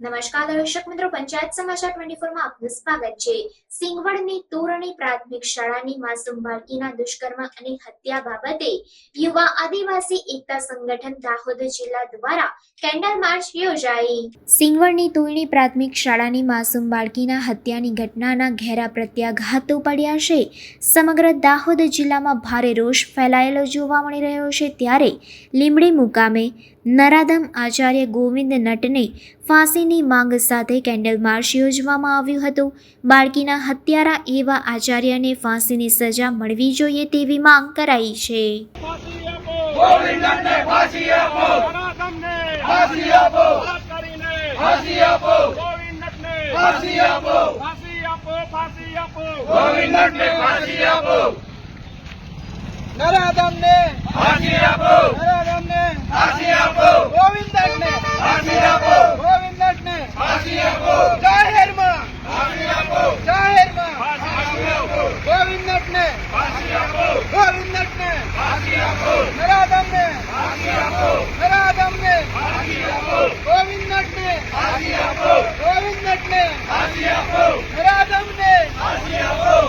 નમસ્કાર દર્શક મિત્રો, પંચાયત સમાચાર ટ્વેન્ટી ફોરમાં આપનું સ્વાગત છે. સિંગવડની તોરણી પ્રાથમિક શાળાની માસૂમ બાળકીના દુષ્કર્મ અને હત્યા બાબતે યુવા આદિવાસી એકતા સંગઠન દાહોદ જિલ્લા દ્વારા કેન્ડલ માર્ચ યોજાઈ. સિંગવડની તોરણી પ્રાથમિક શાળાની માસૂમ બાળકીના હત્યાની ઘટનાના ઘેરા પ્રત્યાઘાતો પડ્યા છે. સમગ્ર દાહોદ જિલ્લામાં ભારે રોષ ફેલાયેલો જોવા મળી રહ્યો છે. ત્યારે લીમડી મુકામે નરાધમ આચાર્ય ગોવિંદ નટને ફાંસીની માંગ સાથે કેન્ડલ માર્ચ યોજવામાં આવ્યું હતું. બાળકીના હત્યારા એવા આચાર્યને ફાંસીની સજા મળવી જોઈએ તેવી માંગ કરાઈ છે. ફાંસી ગોવિંદ એટલે.